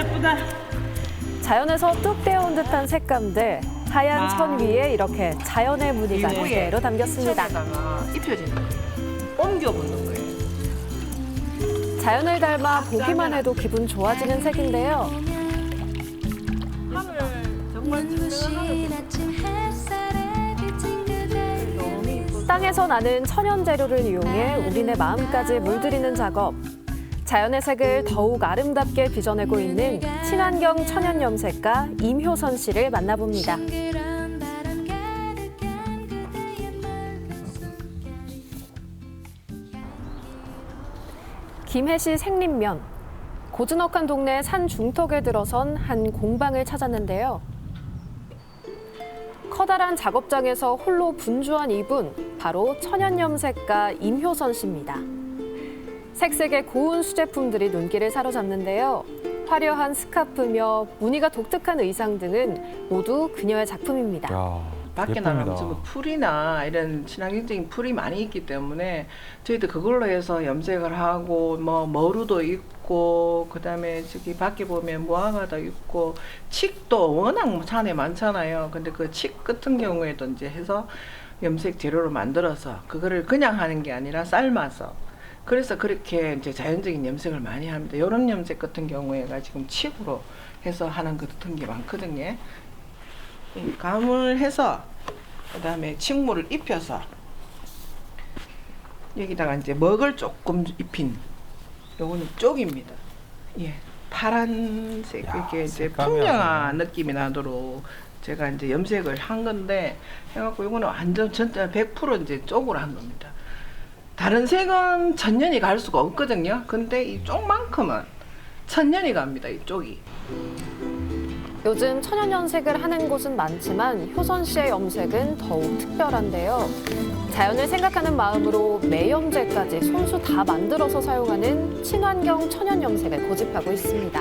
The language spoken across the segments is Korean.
예쁘다. 자연에서 뚝 떼어온 듯한 색감들 하얀 아. 천 위에 이렇게 자연의 무늬가 이거에 그대로 담겼습니다. 천에다가 입혀지는 거예요. 옮겨 붙는 거예요. 자연을 닮아 보기만 해도 기분 좋아지는 색인데요. 하늘 정말. 땅에서 나는 천연 재료를 이용해 우리네 마음까지 물들이는 작업. 자연의 색을 더욱 아름답게 빚어내고 있는 친환경 천연 염색가 임효선 씨를 만나봅니다. 김해시 생림면. 고즈넉한 동네 산 중턱에 들어선 한 공방을 찾았는데요. 커다란 작업장에서 홀로 분주한 이분, 바로 천연 염색가 임효선 씨입니다. 색색의 고운 수제품들이 눈길을 사로잡는데요. 화려한 스카프며 무늬가 독특한 의상 등은 모두 그녀의 작품입니다. 야, 밖에 예쁩니다. 나가면 풀이나 이런 친환경적인 풀이 많이 있기 때문에 저희도 그걸로 해서 염색을 하고 뭐 머루도 있고 그다음에 저기 밖에 보면 무화과도 있고 칡도 워낙 산에 많잖아요. 근데 그 칡 같은 경우에도 이제 해서 염색 재료로 만들어서 그거를 그냥 하는 게 아니라 삶아서 그래서 그렇게 이제 자연적인 염색을 많이 합니다. 여름 염색 같은 경우에가 지금 칡으로 해서 하는 것 같은 게 많거든요. 이 감을 해서 그다음에 식물을 입혀서 여기다가 이제 먹을 조금 입힌 요거는 쪽입니다. 예. 파란색 야, 이렇게 이제 아주. 느낌이 나도록 제가 이제 염색을 한 건데 해갖고 요거는 완전 전체 100% 이제 쪽으로 한 겁니다. 다른 색은 천년이 갈 수가 없거든요. 근데 이 쪽만큼은 천년이 갑니다. 이 쪽이. 요즘 천연염색을 하는 곳은 많지만 효선 씨의 염색은 더욱 특별한데요. 자연을 생각하는 마음으로 매염제까지 손수 다 만들어서 사용하는 친환경 천연염색을 고집하고 있습니다.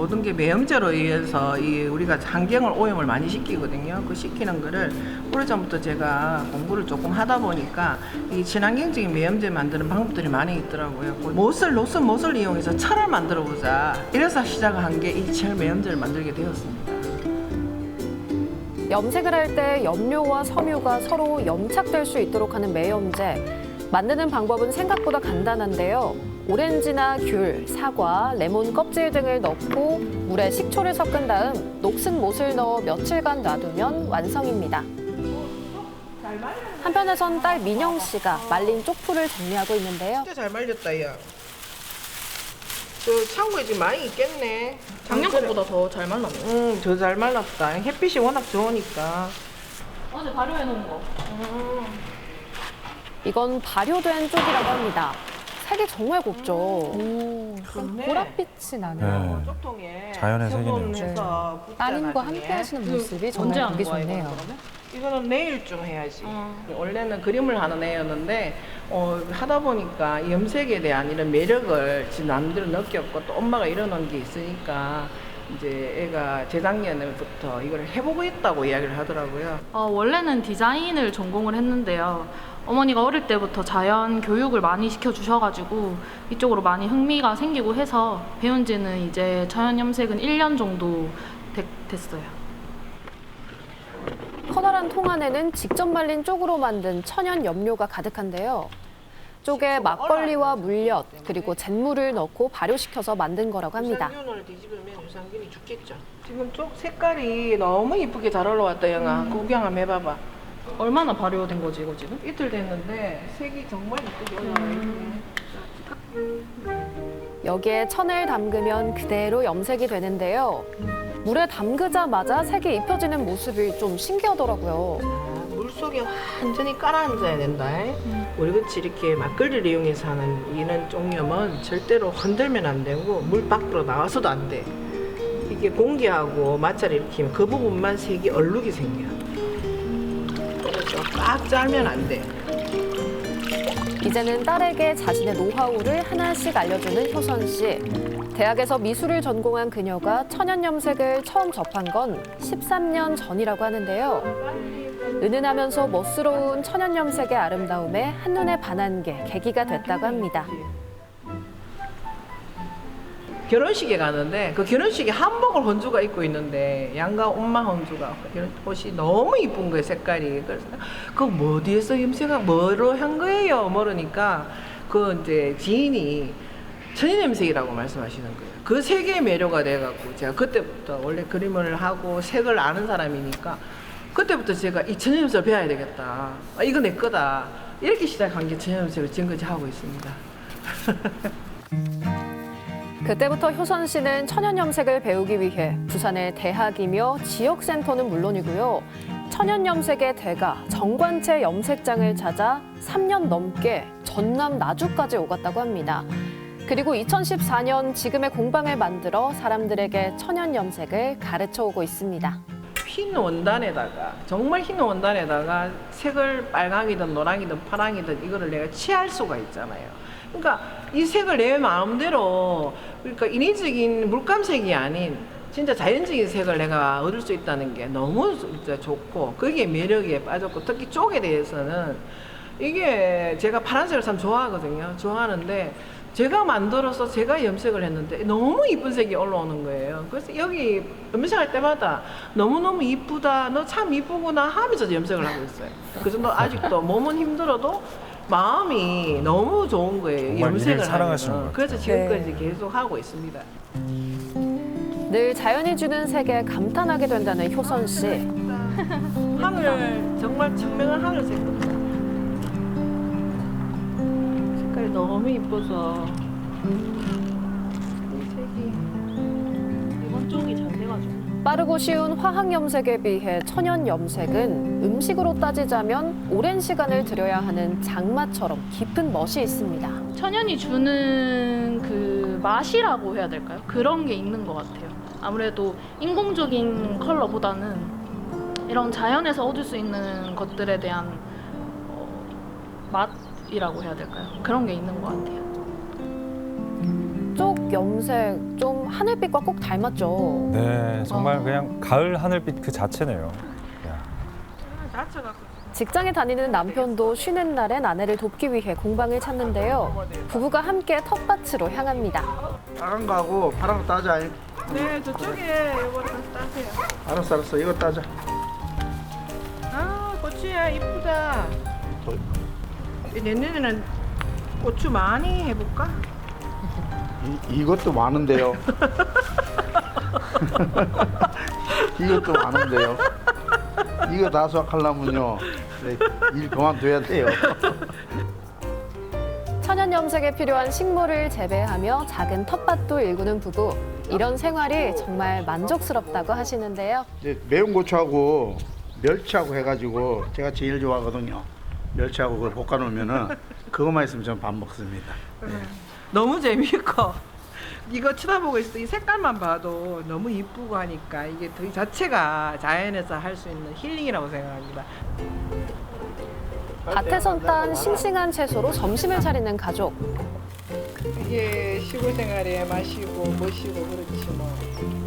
모든 게 매염제로 의해서 이 우리가 환경을 오염을 많이 시키거든요. 그 시키는 거를 오래전부터 제가 공부를 조금 하다 보니까 이 친환경적인 매염제 만드는 방법들이 많이 있더라고요. 그 못을 노스 못을 이용해서 철을 만들어 보자. 이래서 시작한 게 이 철 매염제를 만들게 되었습니다. 염색을 할 때 염료와 섬유가 서로 염착될 수 있도록 하는 매염제. 만드는 방법은 생각보다 간단한데요. 오렌지나 귤, 사과, 레몬 껍질 등을 넣고 물에 식초를 섞은 다음 녹슨 못을 넣어 며칠간 놔두면 완성입니다. 한편에선 딸 민영 씨가 말린 쪽풀을 정리하고 있는데요. 진짜 잘 말렸다, 야. 저 창고에 지금 많이 있겠네. 작년 것보다 더 잘 말랐네. 응, 저잘 말랐다. 햇빛이 워낙 좋으니까. 어제 발효해 놓은 거. 이건 발효된 쪽이라고 합니다. 색이 정말 곱죠. 좋네. 보랏빛이 나네요. 네. 쪽통에 자연의 색이네요, 세분해서 붓자 따님과 나중에. 함께 하시는 그 모습이 언제 정말 하는 보기 거야, 좋네요. 그러면? 이거는 내일쯤 해야지. 어. 원래는 그림을 하는 애였는데 어, 하다 보니까 이 염색에 대한 이런 매력을 지금 남들은 느꼈고 또 엄마가 이러는 게 있으니까 이제 애가 재작년부터 이걸 해보고 있다고 이야기를 하더라고요. 어, 원래는 디자인을 전공을 했는데요. 어머니가 어릴 때부터 자연 교육을 많이 시켜주셔가지고 이쪽으로 많이 흥미가 생기고 해서 배운 지는 이제 자연 염색은 1년 정도 됐, 됐어요. 커다란 통 안에는 직접 말린 쪽으로 만든 천연 염료가 가득한데요. 쪽에 막걸리와 물엿 그리고 잿물을 넣고 발효시켜서 만든 거라고 합니다. 유산균을 뒤집으면 유산균이 죽겠죠. 지금 쪽 색깔이 너무 이쁘게 잘 올라왔다 영아. 구경 한번 해봐봐. 얼마나 발효된 거지 이거 지금? 이틀 됐는데 색이 정말 이쁘게 올라와 있네. 여기에 천을 담그면 그대로 염색이 되는데요. 물에 담그자마자 색이 입혀지는 모습이 좀 신기하더라고요. 물 속에 완전히 깔아앉아야 된다. 우리 같이 이렇게 막걸리를 이용해서 하는 이런 쪽염은 절대로 흔들면 안 되고 물 밖으로 나와서도 안 돼. 이게 공기하고 마찰을 일으키면 그 부분만 색이 얼룩이 생겨. 그래서 꽉 짜면 안 돼. 이제는 딸에게 자신의 노하우를 하나씩 알려주는 효선 씨. 대학에서 미술을 전공한 그녀가 천연 염색을 처음 접한 건 13년 전이라고 하는데요. 은은하면서 멋스러운 천연 염색의 아름다움에 한눈에 반한 게 계기가 됐다고 합니다. 결혼식에 가는데 그 결혼식에 한복을 혼주가 입고 있는데 양가 엄마 혼주가 옷이 너무 이쁜 거예요 색깔이. 그래서 그뭐 어디에서 염색한 뭐로 한 거예요? 모르니까 그 이제 지인이 천연 염색이라고 말씀하시는 거예요. 그 색의 매료가 돼갖고 제가 그때부터 원래 그림을 하고 색을 아는 사람이니까 그때부터 제가 이 염색을 배워야 되겠다 아, 이거 내 거다 이렇게 시작한 게 염색을 지금까지 하고 있습니다. 그때부터 효선 씨는 천연 염색을 배우기 위해 부산의 대학이며 지역 센터는 물론이고요. 천연 염색의 대가 정관채 염색장을 찾아 3년 넘게 전남 나주까지 오갔다고 합니다. 그리고 2014년 지금의 공방을 만들어 사람들에게 천연 염색을 가르쳐 오고 있습니다. 흰 원단에다가 정말 흰 원단에다가 색을 빨강이든 노랑이든 파랑이든 이거를 내가 취할 수가 있잖아요. 그러니까 이 색을 내 마음대로 그러니까 인위적인 물감색이 아닌 진짜 자연적인 색을 내가 얻을 수 있다는 게 너무 진짜 좋고 그게 매력에 빠졌고 특히 쪽에 대해서는 이게 제가 파란색을 참 좋아하거든요. 좋아하는데 제가 만들어서 제가 염색을 했는데 너무 이쁜 색이 올라오는 거예요. 그래서 여기 염색할 때마다 너무너무 이쁘다, 너 참 이쁘구나 하면서 염색을 하고 있어요. 그래서 너 아직도 몸은 힘들어도 마음이 너무 좋은 거예요. 정말 염색을 사랑하시는 하면. 것 그래서 지금까지 계속 하고 있습니다. 늘 자연이 주는 색에 감탄하게 된다는 효선 씨. 하늘 정말 청명한 하늘색 같 색깔이 너무 이뻐서 이 색이 이번 쪽이 잘 돼가지고. 빠르고 쉬운 화학 염색에 비해 천연 염색은 음식으로 따지자면 오랜 시간을 들여야 하는 장마처럼 깊은 멋이 있습니다. 천연이 주는 그 맛이라고 해야 될까요? 그런 게 있는 것 같아요. 아무래도 인공적인 컬러보다는 이런 자연에서 얻을 수 있는 것들에 대한 어, 맛 이라고 해야 될까요? 그런 게 있는 것 같아요. 쪽 염색 좀 하늘빛과 꼭 닮았죠. 네, 정말 어. 그냥 가을 하늘빛 그 자체네요. 직장에 다니는 남편도 쉬는 날엔 아내를 돕기 위해 공방을 찾는데요. 부부가 함께 텃밭으로 향합니다. 파란 거하고 파란 거 따자. 네 저쪽에 이거 다 따세요. 알았어 알았어 이거 따자. 아 고추야 이쁘다. 더- 내년에는 고추 많이 해볼까? 이, 이것도 많은데요. 이것도 많은데요. 이거 다 수확하려면요. 네, 일 그만둬야 돼요. 천연 염색에 필요한 식물을 재배하며 작은 텃밭도 일구는 부부. 이런 생활이 정말 만족스럽다고 하시는데요. 이제 매운 고추하고 멸치하고 해가지고 제가 제일 좋아하거든요. 멸치하고 그걸 볶아 놓으면은 그것만 있으면 저는 밥 먹습니다. 너무 재미있고 이거 쳐다보고 있어 이 색깔만 봐도 너무 이쁘고 하니까 이게 그 자체가 자연에서 할 수 있는 힐링이라고 생각합니다. 밭에서 딴 싱싱한 채소로 점심을 차리는 가족. 이게 시골 생활의 맛이고 멋이고 그렇지 뭐.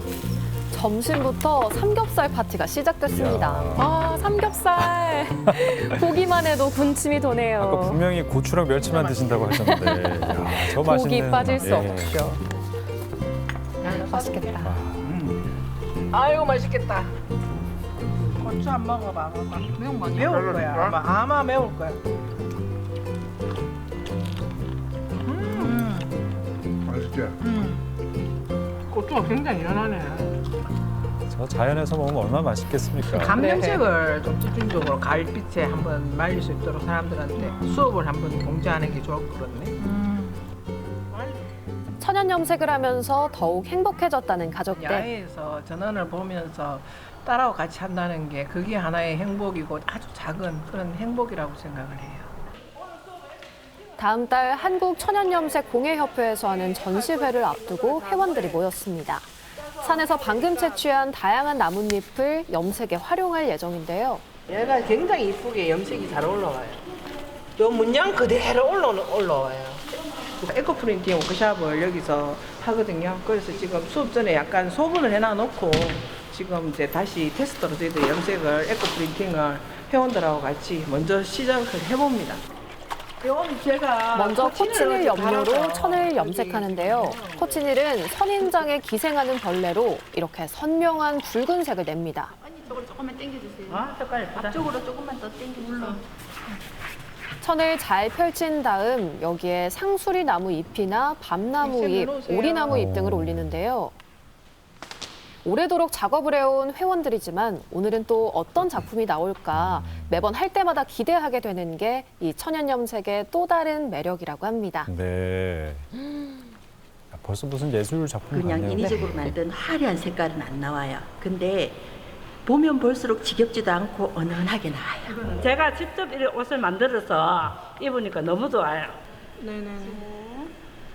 점심부터 삼겹살 파티가 시작됐습니다. 이야. 아, 삼겹살. 보기만 해도 군침이 도네요. 아까 분명히 고추랑 멸치만 드신다고 하셨는데, 야, 저 고기 맛있는. 빠질 수 예. 없죠. 맛있겠다. 아, 아이고 맛있겠다. 고추 안 먹어봐. 매운 거 매울 거야. 아마, 아마 매울 거야. 음, 맛있죠? 음. 고추가 굉장히 연하네. 저 자연에서 먹으면 얼마나 맛있겠습니까? 감염색을 좀 집중적으로 가을빛에 한번 말릴 수 있도록 사람들한테 수업을 한번 공지하는 게 좋을 것 같네. 천연 염색을 하면서 더욱 행복해졌다는 가족들. 야외에서 전원을 보면서 딸하고 같이 한다는 게 그게 하나의 행복이고 아주 작은 그런 행복이라고 생각을 해요. 다음 달 한국 천연 염색 공예협회에서 하는 전시회를 앞두고 회원들이 모였습니다. 산에서 방금 채취한 다양한 나뭇잎을 염색에 활용할 예정인데요. 얘가 굉장히 이쁘게 염색이 잘 올라와요. 요 문양 그대로 올라 올라와요. 에코 프린팅 워크샵을 여기서 하거든요. 그래서 지금 수업 전에 약간 소분을 해놔놓고 지금 이제 다시 테스트로 저희들 염색을 에코 프린팅을 회원들하고 같이 먼저 시작을 해봅니다. 먼저 코치닐 염료로 천을 염색하는데요. 코치닐은 선인장에 기생하는 벌레로 이렇게 선명한 붉은색을 냅니다. 아, 색깔 예쁘다. 천을 잘 펼친 다음 여기에 상수리 나무 잎이나 밤나무 잎. 오리나무 잎 등을 올리는데요. 오래도록 작업을 해온 회원들이지만 오늘은 또 어떤 작품이 나올까 매번 할 때마다 기대하게 되는 게 이 천연염색의 또 다른 매력이라고 합니다. 네. 야, 벌써 무슨 예술 작품 그냥 같네요. 인위적으로 만든 화려한 색깔은 안 나와요. 근데 보면 볼수록 지겹지도 않고 은은하게 나와요. 제가 직접 이 옷을 만들어서 입으니까 너무 좋아요. 네네.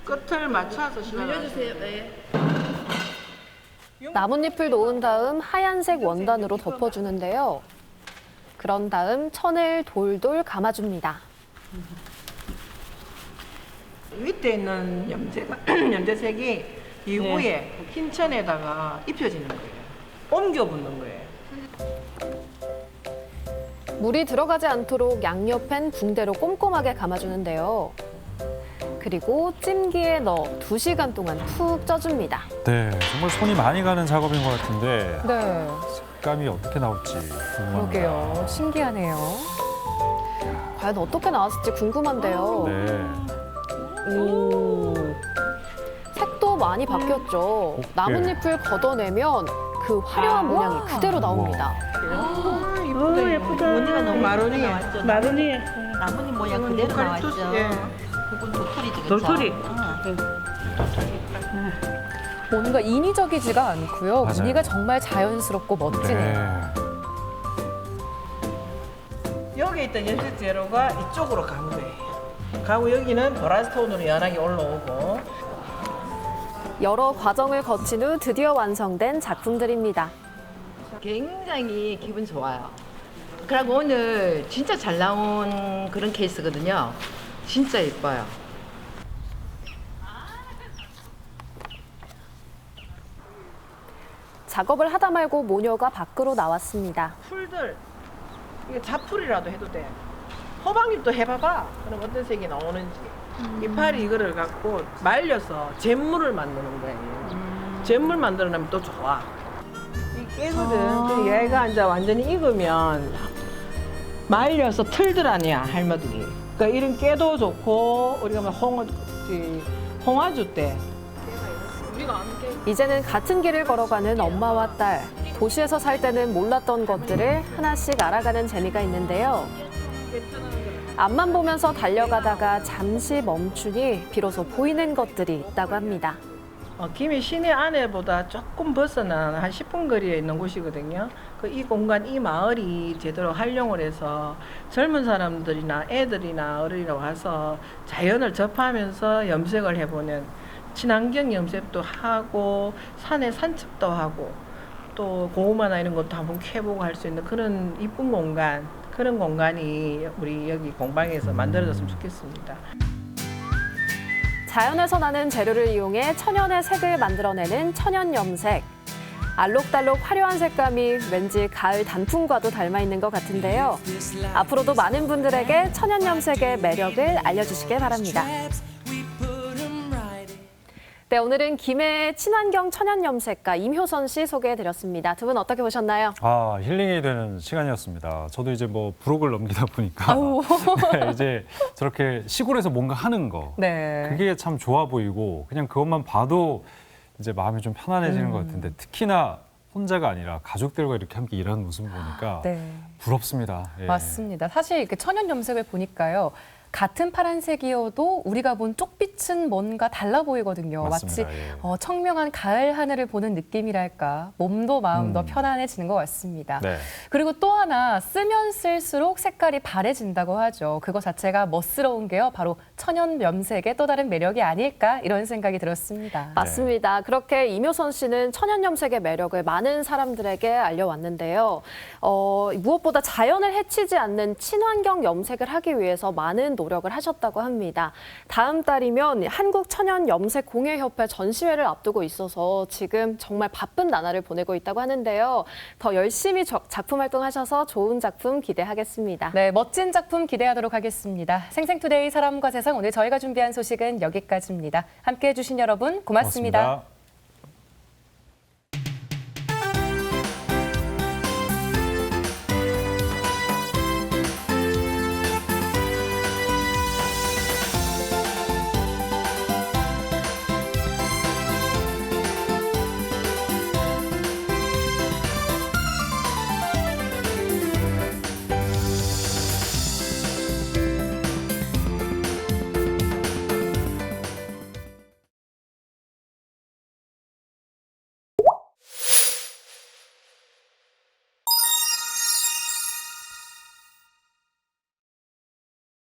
끝을 맞춰서 늘려주세요. 나뭇잎을 놓은 다음 하얀색 원단으로 덮어주는데요. 그런 다음 천을 돌돌 감아줍니다. 밑에 있는 염제가 염제색이 이후에 흰 천에다가 입혀지는 거예요. 옮겨 붙는 거예요. 물이 들어가지 않도록 양옆엔 붕대로 꼼꼼하게 감아주는데요. 그리고 찜기에 넣어 두시간 동안 푹 쪄줍니다. 네, 정말 손이 많이 가는 작업인 것 같은데 네, 색감이 어떻게 나올지 궁금합니다. 그러게요. 신기하네요. 과연 어떻게 나왔을지 궁금한데요. 네. 오. 색도 많이 바뀌었죠. 나뭇잎을 걷어내면 그 화려한 모양이 그대로 나옵니다. 아. 예쁘다. 너무 마루니. 나왔죠. 마르니 나뭇잎 모양 그대로 나왔죠. 예. 그건 도토리죠. 그쵸? 돌토리. 어. 뭔가 인위적이지가 않고요. 맞아요. 무늬가 정말 자연스럽고 멋지네요. 네. 여기 있던 연습 재료가 이쪽으로 간 거예요. 가고 여기는 보라색 톤으로 연하게 올라오고 여러 과정을 거친 후 드디어 완성된 작품들입니다. 굉장히 기분 좋아요. 그리고 오늘 진짜 잘 나온 그런 케이스거든요. 진짜 예뻐요. 작업을 하다 말고 모녀가 밖으로 나왔습니다. 풀들 이게 자풀이라도 해도 돼. 호박잎도 해봐봐. 그럼 어떤 색이 나오는지. 이파리 이거를 갖고 말려서 잿물을 만드는 거예요. 잿물 만들어내면 또 좋아. 이 깨거든. 그 얘가 이제 완전히 익으면 말려서 틀들 아니야 할머니. 그러니까 이런 깨도 좋고 우리가 막 홍어 홍화주 때 이제는 같은 길을 걸어가는 엄마와 딸. 도시에서 살 때는 몰랐던 것들을 하나씩 알아가는 재미가 있는데요. 앞만 보면서 달려가다가 잠시 멈추니 비로소 보이는 것들이 있다고 합니다. 어, 김해 시내 안에보다 조금 벗어난 한 10분 거리에 있는 곳이거든요. 그 이 공간, 이 마을이 제대로 활용을 해서 젊은 사람들이나 애들이나 어른이나 와서 자연을 접하면서 염색을 해보는 친환경 염색도 하고 산에 산책도 하고 또 고구마나 이런 것도 한번 캐보고 할 수 있는 그런 이쁜 공간 그런 공간이 우리 여기 공방에서 만들어졌으면 좋겠습니다. 자연에서 나는 재료를 이용해 천연의 색을 만들어내는 천연 염색. 알록달록 화려한 색감이 왠지 가을 단풍과도 닮아 있는 것 같은데요. 앞으로도 많은 분들에게 천연 염색의 매력을 알려주시길 바랍니다. 네, 오늘은 김해의 친환경 천연 염색가 임효선 씨 소개해드렸습니다. 두 분 어떻게 보셨나요? 아 힐링이 되는 시간이었습니다. 저도 이제 뭐 부록을 넘기다 보니까 네, 이제 저렇게 시골에서 뭔가 하는 거 네. 그게 참 좋아 보이고 그냥 그것만 봐도 이제 마음이 좀 편안해지는 것 같은데 특히나 혼자가 아니라 가족들과 이렇게 함께 일하는 모습을 보니까 네. 부럽습니다. 예. 맞습니다. 사실 그 천연 염색을 보니까요. 같은 파란색이어도 우리가 본 쪽빛은 뭔가 달라 보이거든요. 맞습니다. 마치 예. 어, 청명한 가을 하늘을 보는 느낌이랄까. 몸도 마음도 음. 편안해지는 것 같습니다. 네. 그리고 또 하나 쓰면 쓸수록 색깔이 바래진다고 하죠. 그거 자체가 멋스러운 게요. 바로 천연 염색의 또 다른 매력이 아닐까 이런 생각이 들었습니다. 맞습니다. 그렇게 임효선 씨는 천연 염색의 매력을 많은 사람들에게 알려왔는데요. 어, 무엇보다 자연을 해치지 않는 친환경 염색을 하기 위해서 많은 노력을 하셨다고 합니다. 다음 달이면 한국 천연 염색 공예 협회 전시회를 앞두고 있어서 지금 정말 바쁜 나날을 보내고 있다고 하는데요. 더 열심히 저- 작품 활동하셔서 좋은 작품 기대하겠습니다. 네, 멋진 작품 기대하도록 하겠습니다. 생생투데이 사람과 세상 오늘 저희가 준비한 소식은 여기까지입니다. 함께 해 주신 여러분 고맙습니다. 고맙습니다.